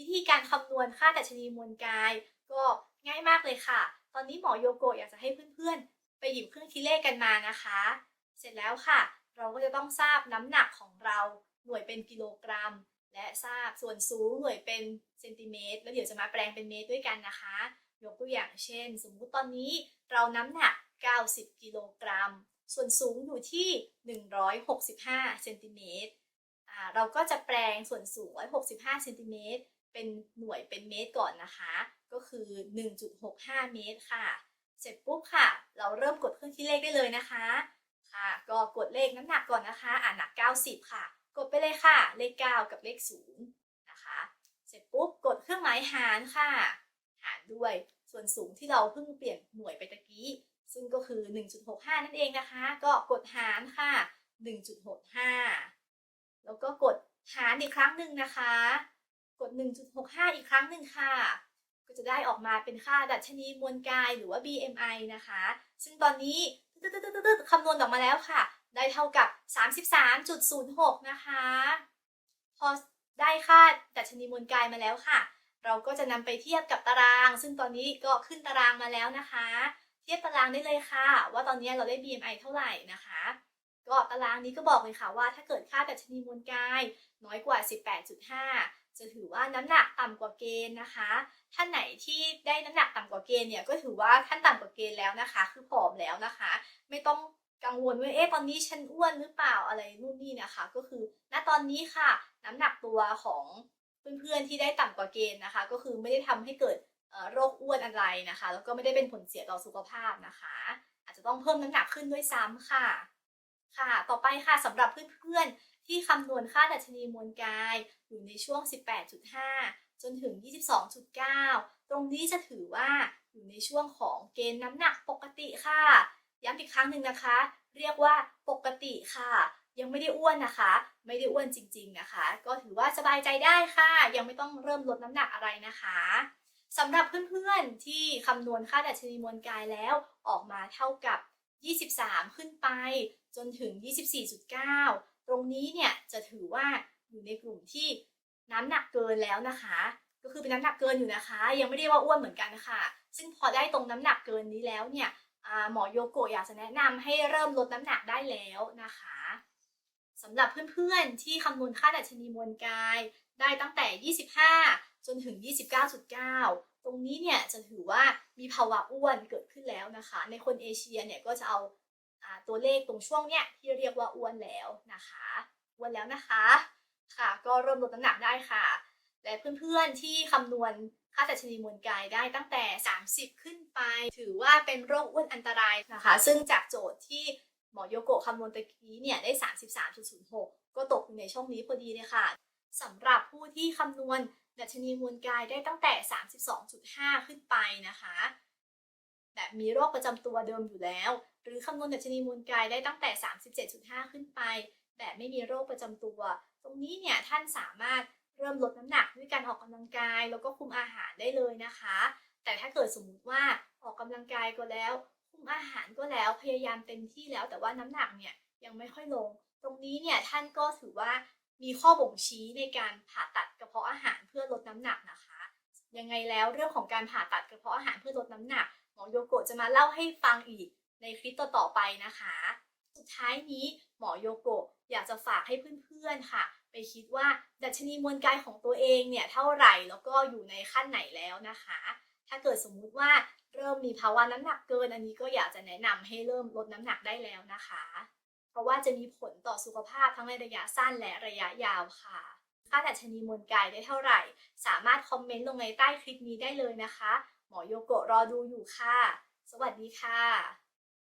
วิธีการคำนวณค่าดัชนีมวลกาย ก็ง่ายมากเลยค่ะ ตอนนี้หมอโยโกะอยากจะให้เพื่อนๆ ไปหยิบเครื่องคิดเลขกันมานะคะ เสร็จแล้วค่ะ เราก็จะต้องทราบน้ำหนักของเราหน่วยเป็นกิโลกรัม และทราบส่วนสูงหน่วยเป็นเซนติเมตร แล้วเดี๋ยวจะมาแปลงเป็นเมตรด้วยกันนะคะ ยกตัวอย่างเช่น สมมุติตอนนี้เราน้ำหนัก 90 กิโลกรัม ส่วนสูงอยู่ที่ 165 เซนติเมตรอ่าเราก็จะแปลงส่วนสูง 165 เซนติเมตร เป็นหน่วยเป็นเมตรก่อนนะคะ ก็คือ 1.65 เมตรค่ะ เสร็จปุ๊บค่ะ เราเริ่มกดเครื่องคิดเลขได้เลยนะคะ ค่ะ ก็กดเลขน้ำหนักก่อนนะคะ อ่าหนัก 90 ค่ะ กดไปเลยค่ะ เลข 9 กับเลข0นะคะ เสร็จปุ๊บกดเครื่องหมายหารค่ะ หารด้วยส่วนสูงที่เราเพิ่งเปลี่ยนหน่วยไปตะกี้ ซึ่งก็คือ 1.65 นั่นเองนะคะ ก็กดหารค่ะ 1.65 แล้วก็กดหารอีกครั้งหนึ่งนะคะ กด 1.65 อีกครั้งหนึ่งค่ะ ก็จะได้ออกมาเป็นค่าดัชนีมวลกายหรือว่า BMI นะคะ ซึ่งตอนนี้คำนวณออกมาแล้วค่ะ ได้เท่ากับ 33.06 นะคะ พอได้ค่าดัชนีมวลกายมาแล้วค่ะ เราก็จะนำไปเทียบกับตาราง ซึ่งตอนนี้ก็ขึ้นตารางมาแล้วนะคะ เทียบตารางได้เลยค่ะ ว่าตอนนี้เราได้ BMI เท่าไหร่นะคะก็ตารางนี้ก็บอกเลยค่ะว่าถ้าเกิดค่าดัชนีมวลกายน้อยกว่า 18.5 จะถือว่าน้ำหนักต่ำกว่าเกณฑ์นะคะ ท่านไหนที่ได้น้ำหนักต่ำกว่าเกณฑ์เนี่ยก็ถือว่าท่านต่ำกว่าเกณฑ์แล้วนะคะ คือผอมแล้วนะคะ ไม่ต้องกังวลว่าเอ๊ะตอนนี้ฉันอ้วนหรือเปล่าอะไรนู่นนี่นะคะ ก็คือณตอนนี้ค่ะ น้ำหนักตัวของเพื่อนๆที่ได้ต่ำกว่าเกณฑ์นะคะ ก็คือไม่ได้ทำให้เกิดโรคอ้วนอะไรนะคะ แล้วก็ไม่ได้เป็นผลเสียต่อสุขภาพนะคะ อาจจะต้องเพิ่มน้ำหนักขึ้นด้วยซ้ำค่ะค่ะ ต่อไปค่ะสำหรับเพื่อน ที่คำนวณค่าดัชนีมวลกายอยู่ในช่วง 18.5 จนถึง 22.9 ตรงนี้จะถือว่าอยู่ในช่วงของเกณฑ์น้ำหนักปกติค่ะ ย้ำอีกครั้งหนึ่งนะคะ เรียกว่าปกติค่ะ ยังไม่ได้อ้วนนะคะ ไม่ได้อ้วนจริง ๆนะคะ ก็ถือว่าสบายใจได้ค่ะ ยังไม่ต้องเริ่มลดน้ำหนักอะไรนะคะสำหรับเพื่อนๆที่คำนวณค่าดัชนีมวลกายแล้วออกมาเท่ากับ 23 ขึ้นไปจนถึง 24.9 ตรงนี้เนี่ยจะถือว่าอยู่ในกลุ่มที่น้ำหนักเกินแล้วนะคะ ก็คือเป็นน้ำหนักเกินอยู่นะคะ ยังไม่ได้ว่าอ้วนเหมือนกันค่ะ ซึ่งพอได้ตรงน้ำหนักเกินนี้แล้วเนี่ยหมอโยโกะอยากจะแนะนำให้เริ่มลดน้ำหนักได้แล้วนะคะสำหรับเพื่อนๆ ที่คำนวณค่าดัชนีมวลกาย ได้ตั้งแต่ 25 จนถึง 29.9 ตรงนี้เนี่ยจะถือว่ามีภาวะอ้วนเกิดขึ้นแล้วนะคะ ในคนเอเชียเนี่ยก็จะเอา ตัวเลขตรงช่วงเนี้ยที่เรียกว่าอ้วนแล้วนะคะอ้วนแล้วนะคะ ค่ะ ก็เริ่มลดน้ำหนักได้ค่ะ และเพื่อนๆที่คำนวณค่าดัชนีมวลกายได้ตั้งแต่ 30 ขึ้นไป ถือว่าเป็นโรคอ้วนอันตรายนะคะ ซึ่งจากโจทย์ที่หมอโยโกะคำนวณตะกี้เนี่ยได้ 33.06 ก็ตกอยู่ในช่องนี้พอดีเลยค่ะสำหรับผู้ที่คำนวณดัชนีมวลกายได้ตั้งแต่ 32.5 ขึ้นไปนะคะ แบบมีโรคประจำตัวเดิมอยู่แล้ว หรือคำนวณดัชนีมวลกายได้ตั้งแต่ 37.5 ขึ้นไป แบบไม่มีโรคประจำตัว ตรงนี้เนี่ยท่านสามารถเริ่มลดน้ำหนักด้วยการออกกำลังกาย แล้วก็คุมอาหารได้เลยนะคะ แต่ถ้าเกิดสมมุติว่าออกกำลังกายก็แล้ว คุมอาหารก็แล้วพยายามเต็มที่แล้ว แต่ว่าน้ำหนักเนี่ยยังไม่ค่อยลง ตรงนี้เนี่ยท่านก็ถือว่ามีข้อบ่งชี้ในการผ่าตัดกระเพาะอาหารเพื่อลดน้ำหนักนะคะ ยังไงแล้วเรื่องของการผ่าตัดกระเพาะอาหารเพื่อลดน้ำหนัก หมอโยโกะจะมาเล่าให้ฟังอีกในคลิปต่อๆไปนะคะ สุดท้ายนี้หมอโยโกะอยากจะฝากให้เพื่อนๆค่ะ ไปคิดว่าดัชนีมวลกายของตัวเองเนี่ยเท่าไหร่แล้วก็อยู่ในขั้นไหนแล้วนะคะ ถ้าเกิดสมมุติว่าเริ่มมีภาวะน้ำหนักเกิน อันนี้ก็อยากจะแนะนำให้เริ่มลดน้ำหนักได้แล้วนะคะ เพราะว่าจะมีผลต่อสุขภาพทั้งในระยะสั้นและระยะยาวค่ะค่าดัชนีมวลกายได้เท่าไหร่ สามารถคอมเมนต์ลงในใต้คลิปนี้ได้เลยนะคะ หมอโยโกะรอดูอยู่ค่ะ สวัสดีค่ะ